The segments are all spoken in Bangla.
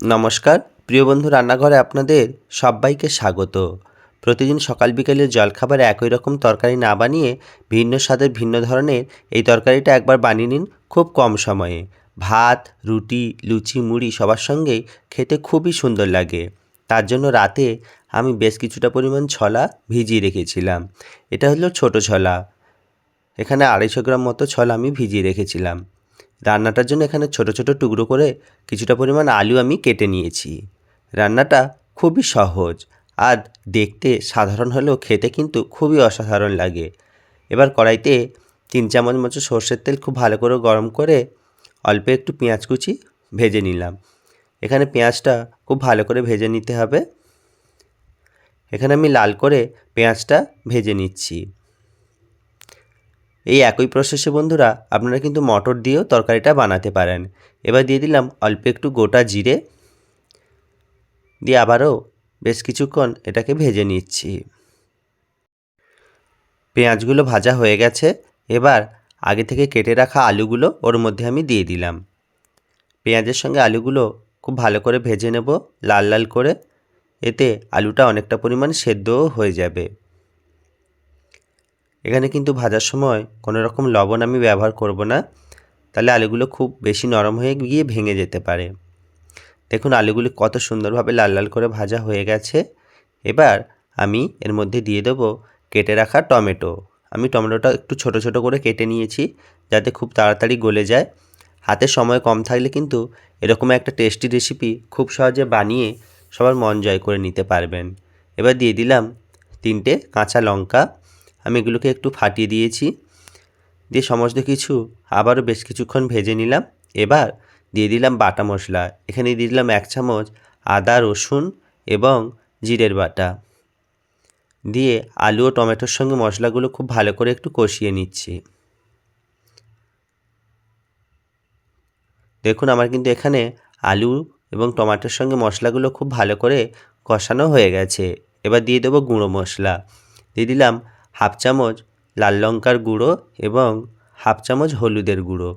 নমস্কার। প্রিয় বন্ধু, রান্নাঘরে আপনাদের সবাইকে স্বাগত। প্রতিদিন সকাল বিকেলের জলখাবারে একই রকম তরকারি না বানিয়ে ভিন্ন স্বাদের ভিন্ন ধরনের এই তরকারিটা একবার বানিয়ে নিন খুব কম সময়ে। ভাত, রুটি, লুচি, মুড়ি সবার সঙ্গেই খেতে খুবই সুন্দর লাগে। তার জন্য রাতে আমি বেশ কিছুটা পরিমাণ ছলা ভিজিয়ে রেখেছিলাম। এটা হলো ছোট ছলা। এখানে আড়াইশো গ্রাম মতো ছলা আমি ভিজিয়ে রেখেছিলাম। রান্নাটার জন্য এখানে ছোট ছোট টুকরো করে কিছুটা পরিমাণ আলু আমি কেটে নিয়েছি। রান্নাটা খুবই সহজ আর দেখতে সাধারণ হলেও খেতে কিন্তু খুবই অসাধারণ লাগে। এবার কড়াইতে তিন চামচ মতো সর্ষের তেল খুব ভালো করে গরম করে অল্প একটু পেঁয়াজ কুচি ভেজে নিলাম। এখানে পেঁয়াজটা খুব ভালো করে ভেজে নিতে হবে। এখানে আমি লাল করে পেঁয়াজটা ভেজে নিচ্ছি। এই একই প্রসেসে বন্ধুরা আপনারা কিন্তু মটর দিয়েও তরকারিটা বানাতে পারেন। এবার দিয়ে দিলাম অল্প একটু গোটা জিরে। দিয়ে আবারও বেশ কিছুক্ষণ এটাকে ভেজে নিচ্ছি। পেঁয়াজগুলো ভাজা হয়ে গেছে। এবার আগে থেকে কেটে রাখা আলুগুলো ওর মধ্যে আমি দিয়ে দিলাম। পেঁয়াজের সঙ্গে আলুগুলো খুব ভালো করে ভেজে নেব লাল লাল করে। এতে আলুটা অনেকটা পরিমাণ সেদ্ধও হয়ে যাবে। এখানে কিন্তু ভাজার সময় কোনো রকম লবণ আমি ব্যবহার করব না। তাহলে আলুগুলো খুব বেশি নরম হয়ে গিয়ে ভেঙে যেতে পারে। দেখুন, আলুগুলি কত সুন্দরভাবে লাল লাল করে ভাজা হয়ে গেছে। এবার আমি এর মধ্যে দিয়ে দেবো কেটে রাখা টমেটো। আমি টমেটোটা একটু ছোট ছোট করে কেটে নিয়েছি যাতে খুব তাড়াতাড়ি গলে যায়। হাতে সময় কম থাকলে কিন্তু এরকম একটা টেস্টি রেসিপি খুব সহজে বানিয়ে সবার মন জয় করে নিতে পারবেন। এবার দিয়ে দিলাম তিনটে কাঁচা লঙ্কা। আমি এগুলোকে একটু ফাটিয়ে দিয়েছি। দিয়ে সমস্ত কিছু আবারও বেশ কিছুক্ষণ ভেজে নিলাম। এবার দিয়ে দিলাম বাটা মশলা। এখানে দিয়ে দিলাম এক চামচ আদা, রসুন এবং জিরের বাটা। দিয়ে আলু ও টমেটোর সঙ্গে মশলাগুলো খুব ভালো করে একটু কষিয়ে নিচ্ছি। দেখুন আমার কিন্তু এখানে আলু এবং টমেটোর সঙ্গে মশলাগুলো খুব ভালো করে কষানো হয়ে গেছে। এবার দিয়ে দেবো গুঁড়ো মশলা। দিয়ে দিলাম হাফ চামচ লাল লঙ্কার গুঁড়ো এবং হাফ চামচ হলুদের গুঁড়ো।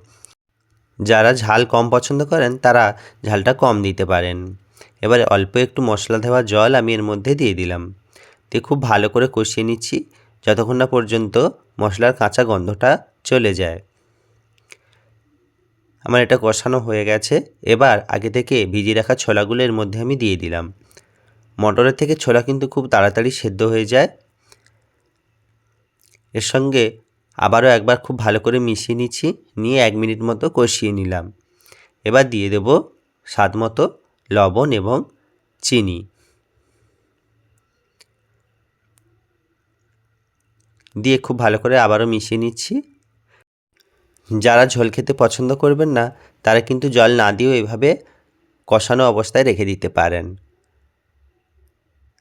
যারা ঝাল কম পছন্দ করেন, তারা ঝালটা কম দিতে পারেন। এবারে অল্প একটু মশলা দেওয়া জল আমি এর মধ্যে দিয়ে দিলাম। দিয়ে খুব ভালো করে কষিয়ে নিচ্ছি, যতক্ষণ না পর্যন্ত মশলার কাঁচা গন্ধটা চলে যায়। আমার এটা কষানো হয়ে গেছে। এবার আগে থেকে ভিজিয়ে রাখা ছোলাগুলো এর মধ্যে আমি দিয়ে দিলাম। মটরের থেকে ছোলা কিন্তু খুব তাড়াতাড়ি সেদ্ধ হয়ে যায়। এর সঙ্গে আবারও একবার খুব ভালো করে মিশিয়ে নিচ্ছি, নিয়ে এক মিনিট মতো কষিয়ে নিলাম। এবার দিয়ে দেব স্বাদ মতো লবণ এবং চিনি। দিয়ে খুব ভালো করে আবারও মিশিয়ে নিচ্ছি। যারা ঝোল খেতে পছন্দ করবেন না, তারা কিন্তু জল না দিয়েও এভাবে কষানো অবস্থায় রেখে দিতে পারেন।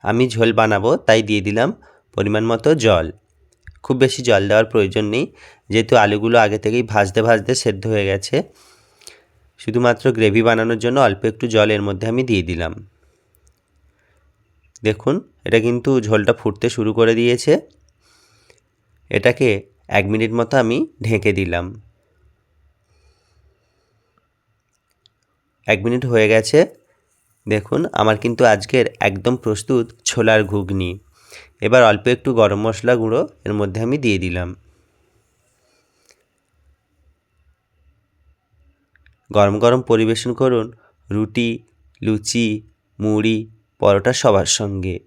আমি ঝোল বানাবো, তাই দিয়ে দিলাম পরিমাণ মতো জল। খুব বেশি জল দেওয়ার প্রয়োজন নেই। যেহেতু আলুগুলো আগে থেকেই ভাজতে ভাজতে সেদ্ধ হয়ে গেছে। শুধুমাত্র গ্রেভি বানানোর জন্য অল্প একটু জল এর মধ্যে আমি দিয়ে দিলাম। দেখুন, এটা কিন্তু ঝোলটা ফুটতে শুরু করে দিয়েছে। এটাকে এক মিনিট মতো আমি ঢেকে দিলাম। এক মিনিট হয়ে গেছে। দেখুন, আমার কিন্তু আজকের একদম প্রস্তুত ছোলার ঘুগনি। এবার অল্প একটু গরম মশলা গুঁড়ো এর মধ্যে আমি দিয়ে দিলাম। গরম গরম পরিবেশন করুন রুটি, লুচি, মুড়ি, পরোটা সবার সঙ্গে।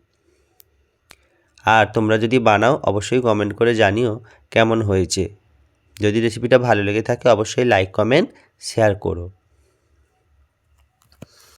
আর তোমরা যদি বানাও অবশ্যই কমেন্ট করে জানিও কেমন হয়েছে। যদি রেসিপিটা ভালো লেগে থাকে অবশ্যই লাইক কমেন্ট শেয়ার করো।